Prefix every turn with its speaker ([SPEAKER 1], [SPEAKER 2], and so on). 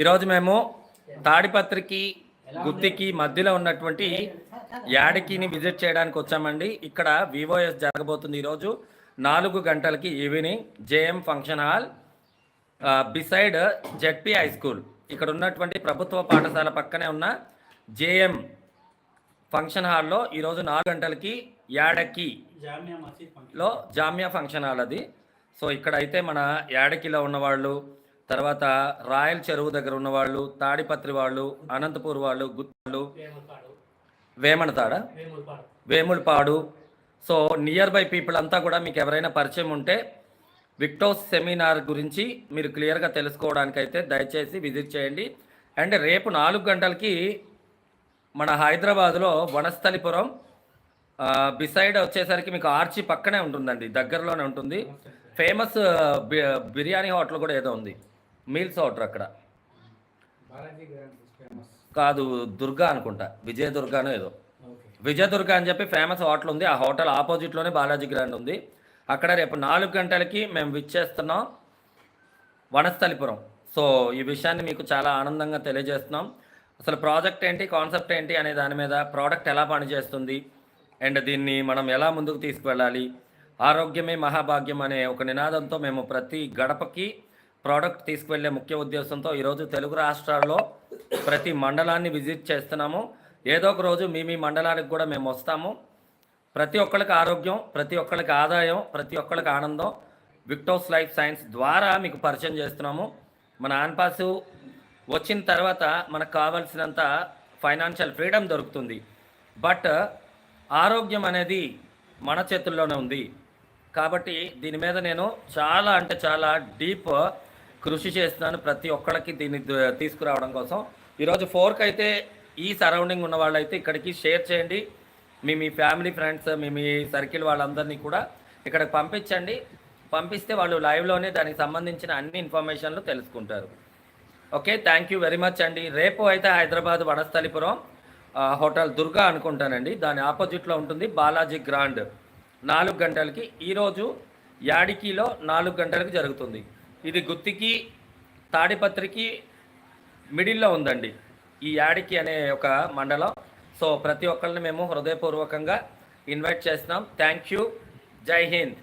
[SPEAKER 1] ఈరోజు మేము తాడిపత్రికి గుత్తికి మధ్యలో ఉన్నటువంటి యాడికిని విజిట్ చేయడానికి వచ్చామండి. ఇక్కడ వివోఎస్ జరగబోతుంది ఈరోజు. నాలుగు గంటలకి evening JM function hall beside ZP high school. ఇక్కడ ఉన్నటువంటి ప్రభుత్వ పాఠశాల పక్కనే ఉన్న జేఎం ఫంక్షన్ హాల్లో ఈరోజు నాలుగు గంటలకి యాడకి లో జామియా ఫంక్షన్ హాల్ అది. సో ఇక్కడ అయితే మన యాడకిలో ఉన్నవాళ్ళు తర్వాత రాయల్ చెరువు దగ్గర ఉన్నవాళ్ళు తాడిపత్రి వాళ్ళు అనంతపూర్ వాళ్ళు గుత్తాళ్ళు వేమనతాడ
[SPEAKER 2] Vemulapadu.
[SPEAKER 1] So nearby people అంతా కూడా మీకు ఎవరైనా పరిచయం ఉంటే విక్టోస్ సెమినార్ గురించి మీరు క్లియర్గా తెలుసుకోవడానికి అయితే దయచేసి విజిట్ చేయండి. అండ్ రేపు నాలుగు గంటలకి మన హైదరాబాద్లో వనస్థలిపురం బిసైడ్ వచ్చేసరికి మీకు ఆర్చి పక్కనే ఉంటుందండి దగ్గరలోనే ఉంటుంది. ఫేమస్ బిర్యానీ హోటల్ కూడా ఏదో ఉంది. మీల్స్ హోటల్ అక్కడ.
[SPEAKER 2] బాలాజీ గ్రాండ్ ఫేమస్
[SPEAKER 1] కాదు దుర్గా అనుకుంటా. విజయ దుర్గానో ఏదో.
[SPEAKER 2] ఓకే.
[SPEAKER 1] విజయదుర్గ అని చెప్పి ఫేమస్ హోటల్ ఉంది. ఆ హోటల్ ఆపోజిట్లోనే బాలాజీ గ్రాండ్ ఉంది. అక్కడ రేపు నాలుగు గంటలకి మేము విచ్చేస్తున్నాం. వనస్థలిపురం. సో ఈ విషయాన్ని మీకు చాలా ఆనందంగా తెలియజేస్తున్నాం. అసలు ప్రాజెక్ట్ ఏంటి కాన్సెప్ట్ ఏంటి అనే దాని మీద ప్రోడక్ట్ ఎలా పనిచేస్తుంది? అండ్ దీన్ని మనం ఎలా ముందుకు తీసుకువెళ్ళాలి? ఆరోగ్యమే మహాభాగ్యం అనే ఒక నినాదంతో మేము ప్రతి గడపకి ప్రోడక్ట్ తీసుకువెళ్ళే ముఖ్య ఉద్దేశంతో ఈరోజు తెలుగు రాష్ట్రాల్లో ప్రతి మండలాన్ని విజిట్ చేస్తున్నాము. ఏదో ఒక రోజు మీ మీ మండలానికి కూడా మేము వస్తాము. ప్రతి ఒక్కరికి ఆరోగ్యం ప్రతి ఒక్కరికి ఆదాయం ప్రతి ఒక్కరికి ఆనందం. విక్టోస్ లైఫ్ సైన్స్ ద్వారా మీకు పరిచయం చేస్తున్నాము. మన ఆన్పాసు వచ్చిన తర్వాత మనకు కావాల్సినంత ఫైనాన్షియల్ ఫ్రీడమ్ దొరుకుతుంది. బట్ ఆరోగ్యం అనేది మన చేతుల్లోనే ఉంది. కాబట్టి దీని మీద నేను చాలా అంటే చాలా డీప్ కృషి చేస్తున్నాను ప్రతి ఒక్కళ్ళకి దీన్ని తీసుకురావడం కోసం. ఈరోజు ఫోర్క్ అయితే ఈ సరౌండింగ్ ఉన్న వాళ్ళైతే ఇక్కడికి షేర్ చేయండి. మీ మీ ఫ్యామిలీ ఫ్రెండ్స్ మీ మీ సర్కిల్ వాళ్ళందరినీ కూడా ఇక్కడికి పంపించండి. పంపిస్తే వాళ్ళు లైవ్లోనే దానికి సంబంధించిన అన్ని ఇన్ఫర్మేషన్లు తెలుసుకుంటారు. Okay thank you very much అండి. రేపు అయితే హైదరాబాద్ వడస్థలిపురం హోటల్ దుర్గా అనుకుంటానండి. దాని ఆపోజిట్లో ఉంటుంది బాలాజీ గ్రాండ్. నాలుగు గంటలకి ఈరోజు యాడికిలో నాలుగు గంటలకు జరుగుతుంది. ఇది గుత్తికి తాడిపత్రికి మిడిల్లో ఉందండి. ఈ యాడికి అనే ఒక మండలం. సో ప్రతి ఒక్కరిని మేము హృదయపూర్వకంగా ఇన్వైట్ చేస్తున్నాం. థ్యాంక్ యూ జై హింద్.